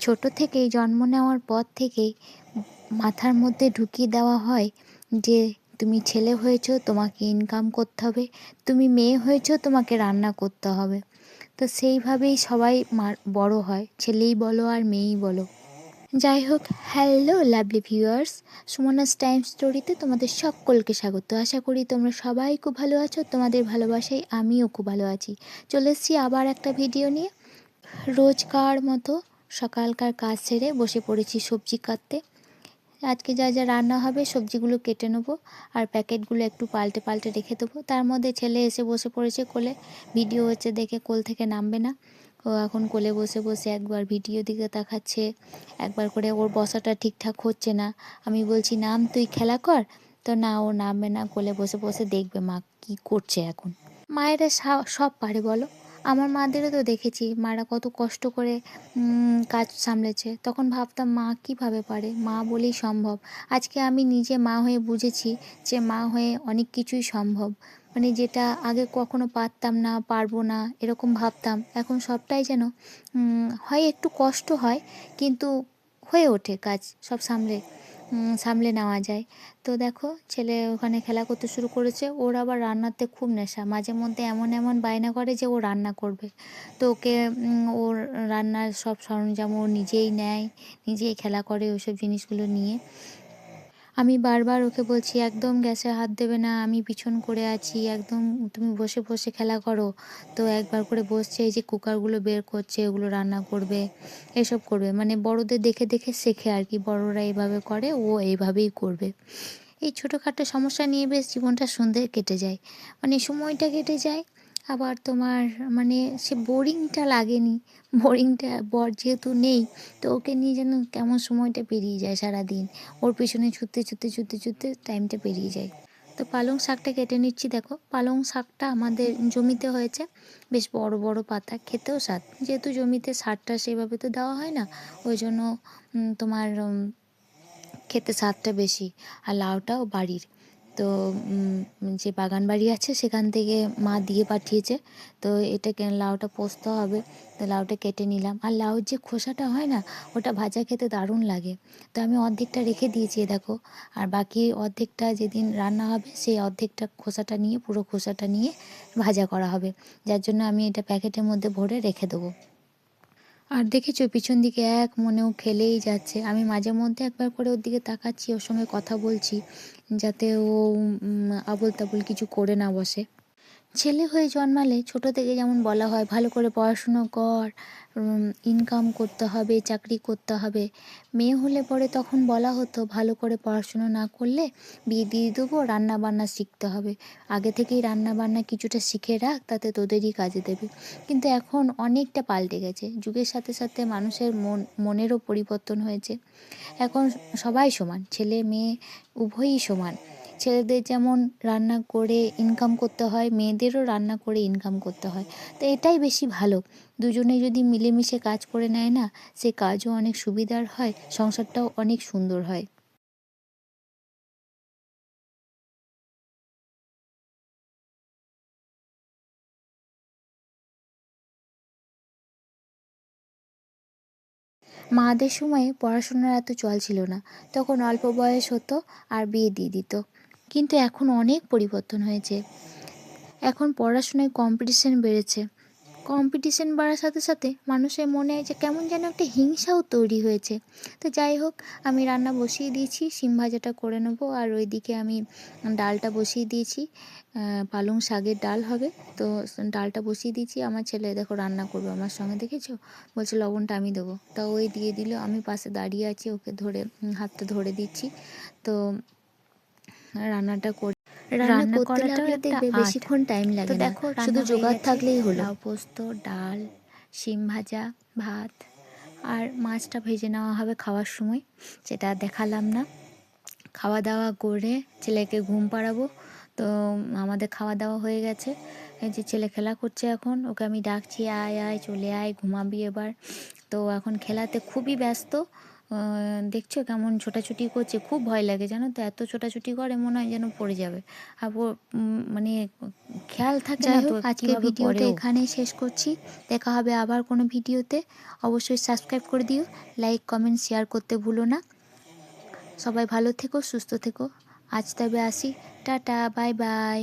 ছোট থেকেই, জন্ম নেওয়ার পর থেকেই মাথার মধ্যে ঢুকিয়ে দেওয়া হয় যে, তুমি ছেলে হয়েছো, তোমাকে ইনকাম করতে হবে। তুমি মেয়ে হয়েছো, তোমাকে রান্না করতে হবে। তো সেইভাবেই সবাই বড় হয়। ছেলেই বলো আর মেয়েই বলো। যাই হোক, hello lovely viewers. Sumona's time স্টোরিতে তোমাদের সকলকে স্বাগত। আশা করি তোমরা সবাই খুব ভালো আছো। তোমাদের ভালোবাসায় আমিও খুব ভালো আছি। চলে এসেছি আবার একটা ভিডিও নিয়ে। রোজকার মতো সকালকার কাজ সেরে বসে পড়েছি সবজি কাটতে। আজকে যা যা রান্না হবে সবজিগুলো কেটে নেব আর প্যাকেটগুলো একটু পাল্টে পাল্টে রেখে দেবো। তার মধ্যে ছেলে এসে বসে পড়েছে কোলে, ভিডিও হচ্ছে দেখে কোল থেকে নামবে না। ও এখন কোলে বসে বসে একবার ভিডিও দিকে তাকাচ্ছে, একবার করে ওর বসাটা ঠিকঠাক হচ্ছে না। আমি বলছি, নাম তুই খেলা কর? তো না, ও নামবে না, কোলে বসে বসে দেখবে মা কি করছে এখন। মায়েরা সব পারে বলো। আমার মাদেরও তো দেখেছি, মারা কত কষ্ট করে কাজ সামলেছে। তখন ভাবতাম, মা কীভাবে পারে? মা বলেই সম্ভব। আজকে আমি নিজে মা হয়ে বুঝেছি যে মা হয়ে অনেক কিছুই সম্ভব। মানে যেটা আগে কখনো পারতাম না, পারব না, এরকম ভাবতাম। এখন সবটাই যেন হয় একটু কষ্ট হয়, কিন্তু হয়ে ওঠে কাজ সব সামলে। সামলে নেওয়া যায়। তো দেখো, ছেলে ওখানে খেলা করতে শুরু করেছে। ওর আবার রান্নাতে খুব নেশা। মাঝে মধ্যে এমন এমন বায়না করে যে ও রান্না করবে। তো ওকে ওর রান্নার সব সরঞ্জাম ও নিজেই নেয়, নিজেই খেলা করে ওইসব জিনিসগুলো নিয়ে। আমি বারবার ওকে বলছি, একদম গ্যাসে হাত দেবে না, আমি পিছন করে আছি, একদম তুমি বসে বসে খেলা করো। তো একবার করে বসছে, এই যে কুকারগুলো বের করছে, ওগুলো রান্না করবে, এসব করবে। মানে বড়দের দেখে দেখে শেখে আর কি, বড়রা এইভাবে করে, ও এইভাবেই করবে। এই ছোটোখাটো সমস্যা নিয়ে বেশ জীবনটা সুন্দর কেটে যায়। মানে সময়টা কেটে যায় আবার তোমার মানে সে বোরিংটা লাগেনি। বোরিংটা বর যেহেতু নেই, তো ওকে নিয়ে যেন কেমন সময়টা পেরিয়ে যায় সারাদিন। ওর পেছনে ছুটতে ছুটতে ছুটতে ছুটতে টাইমটা পেরিয়ে যায়। তো পালং শাকটা কেটে নিচ্ছি, দেখো। পালং শাকটা আমাদের জমিতে হয়েছে, বেশ বড় বড় পাতা, খেতেও স্বাদ। যেহেতু জমিতে সারটা সেভাবে তো দেওয়া হয় না, ওই জন্য তোমার খেতে স্বাদটা বেশি, আর লাউটাও বাড়ির। তো যে বাগান বাড়ি আছে সেখান থেকে মা দিয়ে পাঠিয়েছে। তো এটাকে লাউটা পোস্ত হবে। তো লাউটা কেটে নিলাম। আর লাউর যে খোসাটা হয় না, ওটা ভাজা খেতে দারুণ লাগে। তো আমি অর্ধেকটা রেখে দিয়েছি দেখো। আর বাকি অর্ধেকটা যেদিন রান্না হবে, সেই অর্ধেকটা খোসাটা নিয়ে, পুরো খোসাটা নিয়ে ভাজা করা হবে। যার জন্য আমি এটা প্যাকেটের মধ্যে ভরে রেখে দেবো। আর দেখেছ, পিছন দিকে এক মনেও খেলেই যাচ্ছে। আমি মাঝে মধ্যে একবার করে ওর দিকে তাকাচ্ছি, ওর সঙ্গে কথা বলছি, যাতে ও আবোল তাবোল কিছু করে না বসে। ছেলে হয়ে জন্মালে ছোট থেকে যেমন বলা হয়, ভালো করে পড়াশুনো কর ইনকাম করতে হবে, চাকরি করতে হবে। মেয়ে হলে পরে তখন বলা হতো, ভালো করে পড়াশুনো না করলে বিয়ে দিয়ে দেবো রান্না বান্না শিখতে হবে। আগে থেকেই রান্না বান্না কিছুটা শিখে রাখ, তাতে তোদেরই কাজে দেবে। কিন্তু এখন অনেকটা পাল্টে গেছে। যুগের সাথে সাথে মানুষের মন, মনেরও পরিবর্তন হয়েছে। এখন সবাই সমান, ছেলে মেয়ে উভয়ই সমান। ছেলেদের যেমন রান্না করে ইনকাম করতে হয়, মেয়েদেরও রান্না করে ইনকাম করতে হয়। তো এটাই বেশি ভালো। দুজনে যদি মিলেমিশে কাজ করে নেয় না, সে কাজও অনেক সুবিধার হয়, সংসারটাও অনেক সুন্দর হয়। মাদের সময়ে পড়াশোনার এত চল ছিল না। তখন অল্প বয়স হতো আর বিয়ে দিয়ে দিত। কিন্তু এখন অনেক পরিবর্তন হয়েছে। এখন পড়াশোনায় কম্পিটিশান বেড়েছে। কম্পিটিশান বাড়ার সাথে সাথে মানুষের মনে হয় যে কেমন যেন একটা হিংসাও তৈরি হয়েছে। তো যাই হোক, আমি রান্না বসিয়ে দিয়েছি, শিম ভাজাটা করে নেব আর ওইদিকে আমি ডালটা বসিয়ে দিয়েছি। পালং শাকের ডাল হবে। তো ডালটা বসিয়ে দিয়েছি। আমার ছেলে দেখো রান্না করবে আমার সঙ্গে, দেখেছ? বলছে লবণটা আমি দেবো। তা ওই দিয়ে দিল। আমি পাশে দাঁড়িয়ে আছি, ওকে ধরে হাতটা ধরে দিচ্ছি। তো রান্নাটা করে রান্না করাটা দেখবে বেশিক্ষণ টাইম লাগে না। দেখো শুধু জোগাড় থাকলেই হলো। পোস্ত ডাল শিম ভাজা ভাত আর মাছটা ভেজে নেওয়া হবে খাওয়ার সময়। সেটা দেখালাম না। খাওয়া দাওয়া করে ছেলেকে ঘুম পাড়াবো। তো আমাদের খাওয়া দাওয়া হয়ে গেছে। এই যে ছেলে খেলা করছে এখন ওকে আমি ডাকছি আয় আয় চলে আয় ঘুমাবি এবার। তো এখন খেলাতে খুবই ব্যস্ত। দেখছ কেমন ছোটাছুটি করছে? খুব ভয় লাগে জানো তো? এত ছোটাছুটি করে মনে হয় যেন পড়ে যাবে। আর মানে খেয়াল থাকে না যাই তো হোক আজকে ভিডিওটা। এখানেই শেষ করছি। দেখা হবে আবার কোনো ভিডিওতে। অবশ্যই সাবস্ক্রাইব করে দিও লাইক কমেন্ট শেয়ার করতে ভুলো না। সবাই ভালো থেকো সুস্থ থেকো। আজ তবে আসি। Tata bye bye